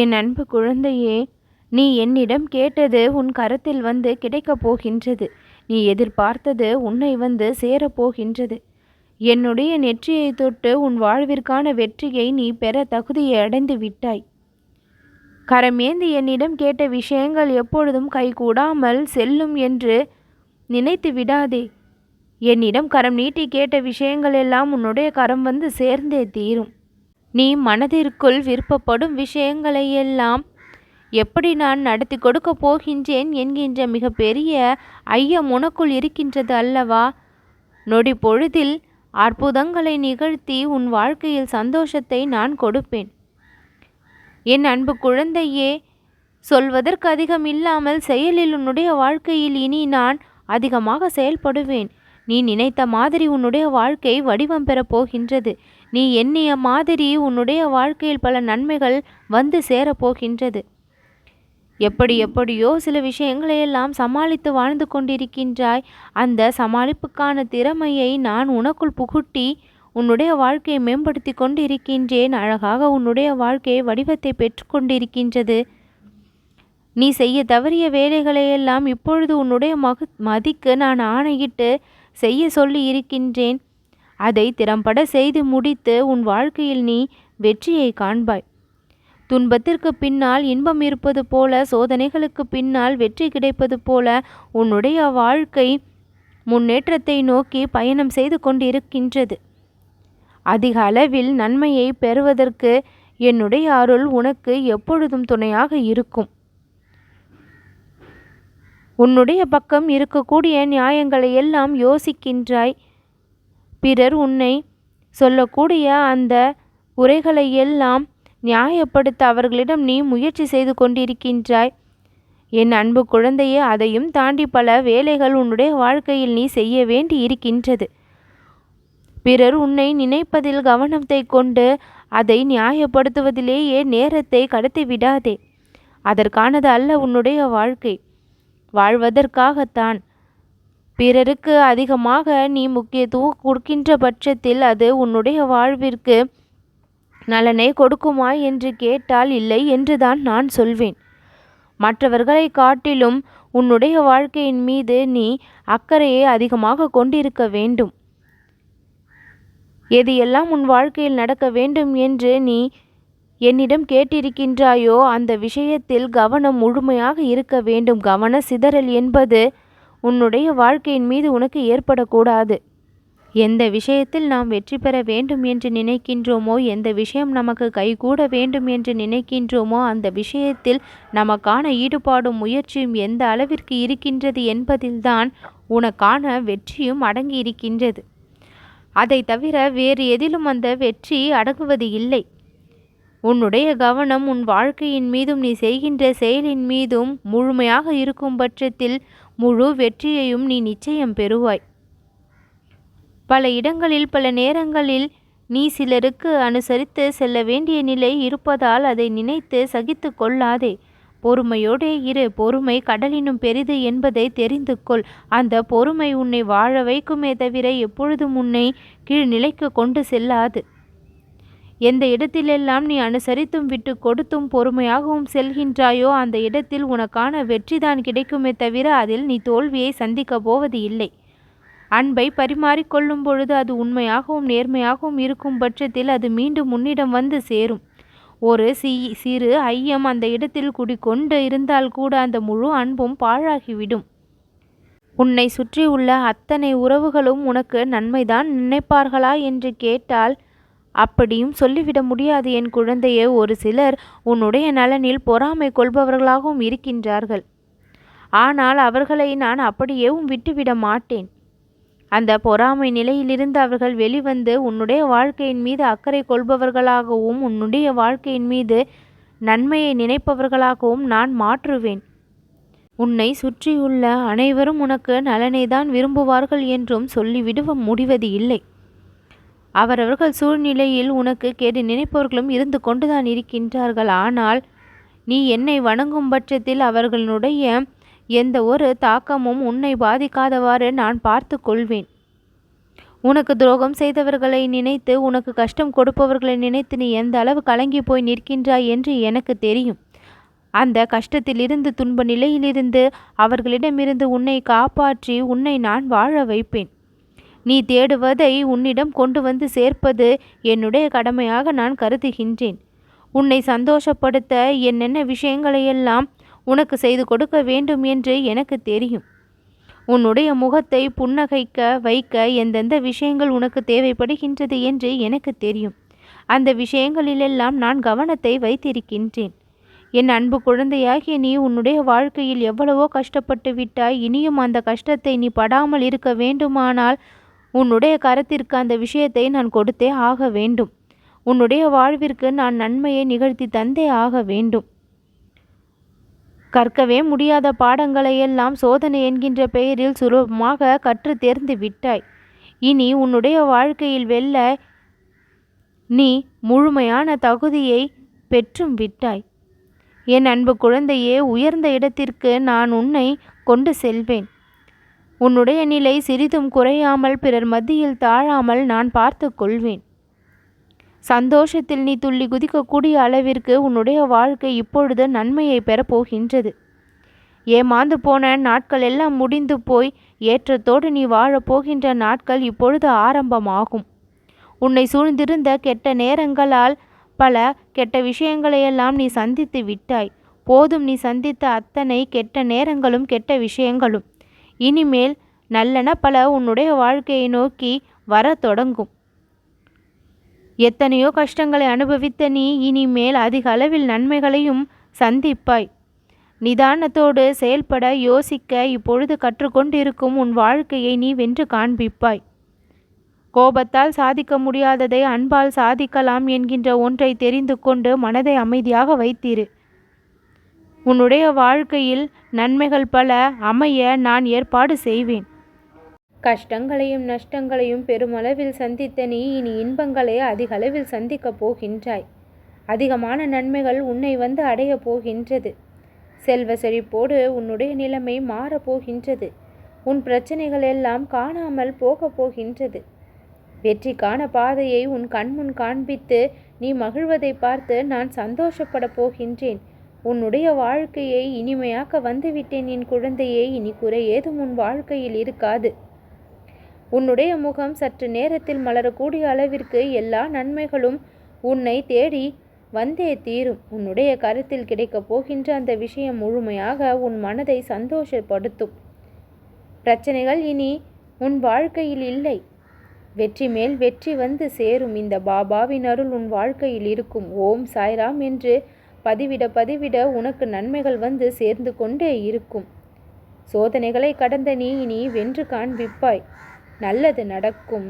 என் அன்பு குழந்தையே நீ என்னிடம் கேட்டது உன் கரத்தில் வந்து கிடைக்கப் போகின்றது. நீ எதிர்பார்த்தது உன்னை வந்து சேரப்போகின்றது என்னுடைய நெற்றியை தொட்டு உன் வாழ்விற்கான வெற்றியை நீ பெற தகுதியை அடைந்து விட்டாய். கரமேந்து என்னிடம் கேட்ட விஷயங்கள் எப்பொழுதும் கைகூடாமல் செல்லும் என்று நினைத்து விடாதே. என்னிடம் கரம் நீட்டி கேட்ட விஷயங்கள் எல்லாம் உன்னுடைய கரம் வந்து சேர்ந்தே தீரும். நீ மனதிற்குள் விருப்பப்படும் விஷயங்களையெல்லாம் எப்படி நான் நடத்தி கொடுக்க போகின்றேன் என்கின்ற மிகப்பெரிய ஐயம் உனக்குள் இருக்கின்றது அல்லவா? நொடி பொழுதில் அற்புதங்களை நிகழ்த்தி உன் வாழ்க்கையில் சந்தோஷத்தை நான் கொடுப்பேன். என் அன்பு குழந்தையே சொல்வதற்கு அதிகம் இல்லாமல் செயலில் உன்னுடைய வாழ்க்கையில் இனி நான் அதிகமாக செயல்படுவேன். நீ நினைத்த மாதிரி உன்னுடைய வாழ்க்கை வடிவம் பெறப் போகின்றது. நீ எண்ணிய மாதிரி உன்னுடைய வாழ்க்கையில் பல நன்மைகள் வந்து சேரப்போகின்றது எப்படி எப்படியோ சில விஷயங்களை எல்லாம் சமாளித்து வாழ்ந்து கொண்டிருக்கின்றாய். அந்த சமாளிப்புக்கான திறமையை நான் உனக்குள் புகுட்டி உன்னுடைய வாழ்க்கையை மேம்படுத்தி கொண்டிருக்கின்றேன். அழகாக உன்னுடைய வாழ்க்கையை வடிவத்தை பெற்றுக்கொண்டிருக்கின்றது நீ செய்ய தவறிய வேலைகளையெல்லாம் இப்பொழுது உன்னுடைய மகு மதிக்கு நான் ஆணையிட்டு செய்ய சொல்லி இருக்கின்றேன். அதை திறம்பட செய்து முடித்து உன் வாழ்க்கையில் நீ வெற்றியை காண்பாய். துன்பத்திற்கு பின்னால் இன்பம் இருப்பது போல சோதனைகளுக்கு பின்னால் வெற்றி கிடைப்பது போல உன்னுடைய வாழ்க்கை முன்னேற்றத்தை நோக்கி பயணம் செய்து கொண்டிருக்கின்றது. அதிக அளவில் நன்மையை பெறுவதற்கு என்னுடைய அருள் உனக்கு எப்பொழுதும் துணையாக இருக்கும். உன்னுடைய பக்கம் இருக்கக்கூடிய நியாயங்களை எல்லாம் யோசிக்கின்றாய். பிறர் உன்னை சொல்லக்கூடிய அந்த உரைகளை எல்லாம் நியாயப்படுத்த அவர்களிடம் நீ முயற்சி செய்து கொண்டிருக்கின்றாய். என் அன்பு குழந்தையே அதையும் தாண்டி பல வேலைகள் உன்னுடைய வாழ்க்கையில் நீ செய்ய வேண்டி இருக்கின்றது. பிறர் உன்னை நினைப்பதில் கவனத்தை கொண்டு அதை நியாயப்படுத்துவதிலேயே நேரத்தை கடத்தி விடாதே. அதற்கானது அல்ல உன்னுடைய வாழ்க்கை. வாழ்வதற்காகத்தான் பிறருக்கு அதிகமாக நீ முக்கியத்துவம் கொடுக்கின்ற பட்சத்தில் அது உன்னுடைய வாழ்விற்கு நலனை கொடுக்குமா என்று கேட்டால் இல்லை என்றுதான் நான் சொல்வேன். மற்றவர்களை காட்டிலும் உன்னுடைய வாழ்க்கையின் மீது நீ அக்கறையை அதிகமாக கொண்டிருக்க வேண்டும். எது எல்லாம் உன் வாழ்க்கையில் நடக்க வேண்டும் என்று நீ என்னிடம் கேட்டிருக்கின்றாயோ அந்த விஷயத்தில் கவனம் முழுமையாக இருக்க வேண்டும். கவன சிதறல் என்பது உன்னுடைய வாழ்க்கையின் மீது உனக்கு ஏற்படக்கூடாது. எந்த விஷயத்தில் நாம் வெற்றி பெற வேண்டும் என்று நினைக்கின்றோமோ எந்த விஷயம் நமக்கு கைகூட வேண்டும் என்று நினைக்கின்றோமோ அந்த விஷயத்தில் நமக்கான ஈடுபாடும் முயற்சியும் எந்த அளவிற்கு இருக்கின்றது என்பதில்தான் உனக்கான வெற்றியும் அடங்கி இருக்கின்றது அதை தவிர வேறு எதிலும் அந்த வெற்றி அடங்குவது இல்லை. உன்னுடைய கவனம் உன் வாழ்க்கையின் மீதும் நீ செய்கின்ற செயலின் மீதும் முழுமையாக இருக்கும் பட்சத்தில் முழு வெற்றியையும் நீ நிச்சயம் பெறுவாய். பல இடங்களில் பல நேரங்களில் நீ சிலருக்கு அனுசரித்து செல்ல வேண்டிய நிலை இருப்பதால் அதை நினைத்து சகித்து கொள்ளாதே. பொறுமையோடே இரு. பொறுமை கடலினும் பெரிது என்பதை தெரிந்து கொள். அந்த பொறுமை உன்னை வாழ வைக்குமே தவிர எப்பொழுதும் உன்னை கீழ்நிலைக்கு கொண்டு செல்லாது. எந்த இடத்திலெல்லாம் நீ அனுசரித்தும் விட்டு கொடுத்தும் பொறுமையாகவும் செல்கின்றாயோ அந்த இடத்தில் உனக்கான வெற்றிதான் கிடைக்குமே தவிர அதில் நீ தோல்வியை சந்திக்கப் போவது இல்லை. அன்பை பரிமாறிக்கொள்ளும் பொழுது அது உண்மையாகவும் நேர்மையாகவும் இருக்கும் பட்சத்தில் அது மீண்டும் உன்னிடம் வந்து சேரும். ஒரு சி சிறு ஐயம் அந்த இடத்தில் குடிக்கொண்டு இருந்தால் கூட அந்த முழு அன்பும் பாழாகிவிடும். உன்னை சுற்றியுள்ள அத்தனை உறவுகளும் உனக்கு நன்மைதான் நினைப்பார்களா என்று கேட்டால் அப்படியும் சொல்லிவிட முடியாது. என் குழந்தையே ஒரு சிலர் உன்னுடைய நலனில் பொறாமை கொள்பவர்களாகவும் இருக்கின்றார்கள். ஆனால் அவர்களை நான் அப்படியேவும் விட்டுவிட மாட்டேன். அந்த பொறாமை நிலையிலிருந்து அவர்கள் வெளிவந்து உன்னுடைய வாழ்க்கையின் மீது அக்கறை கொள்பவர்களாகவும் உன்னுடைய வாழ்க்கையின் மீது நன்மையை நினைப்பவர்களாகவும் நான் மாற்றுவேன். உன்னை சுற்றியுள்ள அனைவரும் உனக்கு நலனை தான் விரும்புவார்கள் என்றும் சொல்லிவிடுவ முடிவது இல்லை. அவரவர்கள் சூழ்நிலையில் உனக்கு கேடு நினைப்பவர்களும் இருந்து கொண்டுதான் இருக்கின்றார்கள். ஆனால் நீ என்னை வணங்கும் பட்சத்தில் அவர்களுடைய எந்த ஒரு தாக்கமும் உன்னை பாதிக்காதவாறு நான் பார்த்து கொள்வேன். உனக்கு துரோகம் செய்தவர்களை நினைத்து உனக்கு கஷ்டம் கொடுப்பவர்களை நினைத்து நீ எந்த அளவு கலங்கி போய் நிற்கின்றாய் என்று எனக்கு தெரியும். அந்த கஷ்டத்திலிருந்து துன்ப நிலையிலிருந்து அவர்களிடமிருந்து உன்னை காப்பாற்றி உன்னை நான் வாழ வைப்பேன். நீ தேடுவதை உன்னிடம் கொண்டு வந்து சேர்ப்பது என்னுடைய கடமையாக நான் கருதுகின்றேன். உன்னை சந்தோஷப்படுத்த என்னென்ன விஷயங்களையெல்லாம் உனக்கு செய்து கொடுக்க வேண்டும் என்று எனக்கு தெரியும். உன்னுடைய முகத்தை புன்னகைக்க வைக்க எந்தெந்த விஷயங்கள் உனக்கு தேவைப்படுகின்றது என்று எனக்கு தெரியும். அந்த விஷயங்களிலெல்லாம் நான் கவனத்தை வைத்திருக்கின்றேன். என் அன்பு குழந்தையாகிய நீ உன்னுடைய வாழ்க்கையில் எவ்வளவோ கஷ்டப்பட்டு விட்டாய் இனியும் அந்த கஷ்டத்தை நீ படாமல் இருக்க வேண்டுமானால் உன்னுடைய கரத்திற்கு அந்த விஷயத்தை நான் கொடுத்தே ஆக வேண்டும். உன்னுடைய வாழ்விற்கு நான் நன்மையை நிகழ்த்தி தந்தே ஆக வேண்டும். கற்கவே முடியாத பாடங்களையெல்லாம் சோதனை என்கின்ற பெயரில் சுலபமாக கற்று தேர்ந்து விட்டாய். இனி உன்னுடைய வாழ்க்கையில் வெல்ல நீ முழுமையான தகுதியை பெற்றும் விட்டாய். என் அன்பு குழந்தையே உயர்ந்த இடத்திற்கு நான் உன்னை கொண்டு செல்வேன். உன்னுடைய நிலை சிறிதும் குறையாமல் பிறர் மத்தியில் தாழாமல் நான் பார்த்து கொள்வேன். சந்தோஷத்தில் நீ துள்ளி குதிக்கக்கூடிய அளவிற்கு உன்னுடைய வாழ்க்கை இப்பொழுது நன்மையை பெறப்போகின்றது ஏமாந்து போன நாட்கள் எல்லாம் முடிந்து போய் ஏற்றத்தோடு நீ வாழப்போகின்ற நாட்கள் இப்பொழுது ஆரம்பமாகும். உன்னை சூழ்ந்திருந்த கெட்ட நேரங்களால் பல கெட்ட விஷயங்களையெல்லாம் நீ சந்தித்து விட்டாய். போதும் நீ சந்தித்த அத்தனை கெட்ட நேரங்களும் கெட்ட விஷயங்களும். இனிமேல் நல்லன பல உன்னுடைய வாழ்க்கையை நோக்கி வர தொடங்கும். எத்தனையோ கஷ்டங்களை அனுபவித்த நீ இனிமேல் அதிக அளவில் நன்மைகளையும் சந்திப்பாய். நிதானத்தோடு செயல்பட யோசிக்க இப்பொழுது கற்றுக்கொண்டிருக்கும் உன் வாழ்க்கையை நீ வென்று காண்பிப்பாய். கோபத்தால் சாதிக்க முடியாததை அன்பால் சாதிக்கலாம் என்கின்ற ஒன்றை தெரிந்து கொண்டு மனதை அமைதியாக வைத்திரு. உன்னுடைய வாழ்க்கையில் நன்மைகள் பல அமைய நான் ஏற்பாடு செய்வேன். கஷ்டங்களையும் நஷ்டங்களையும் பெருமளவில் சந்தித்த நீ இனி இன்பங்களை அதிகளவில் சந்திக்கப் போகின்றாய். அதிகமான நன்மைகள் உன்னை வந்து அடையப் போகின்றது. செல்வ செழிப்போடு உன்னுடைய நிலைமை மாறப்போகின்றது உன் பிரச்சனைகள் எல்லாம் காணாமல் போகப் போகின்றது. வெற்றிக்கான பாதையை உன் கண்முன் காண்பித்து நீ மகிழ்வதை பார்த்து நான் சந்தோஷப்பட போகின்றேன். உன்னுடைய வாழ்க்கையை இனிமையாக்க வந்துவிட்டேன் என் குழந்தையே இனி குறை ஏதும் உன் வாழ்க்கையில் இருக்காது. உன்னுடைய முகம் சற்று நேரத்தில் மலரக்கூடிய அளவிற்கு எல்லா நன்மைகளும் உன்னை தேடி வந்தே தீரும். உன்னுடைய கருத்தில் கிடைக்கப் போகின்ற அந்த விஷயம் முழுமையாக உன் மனதை சந்தோஷப்படுத்தும். பிரச்சனைகள் இனி உன் வாழ்க்கையில் இல்லை. வெற்றி மேல் வெற்றி வந்து சேரும். இந்த பாபாவின் அருள் உன் வாழ்க்கையில் இருக்கும். ஓம் சாய்ராம் என்று பதிவிட பதிவிட உனக்கு நன்மைகள் வந்து சேர்ந்து கொண்டே இருக்கும். சோதனைகளை கடந்த நீ இனி வென்று காண்பிப்பாய். நல்லது நடக்கும்.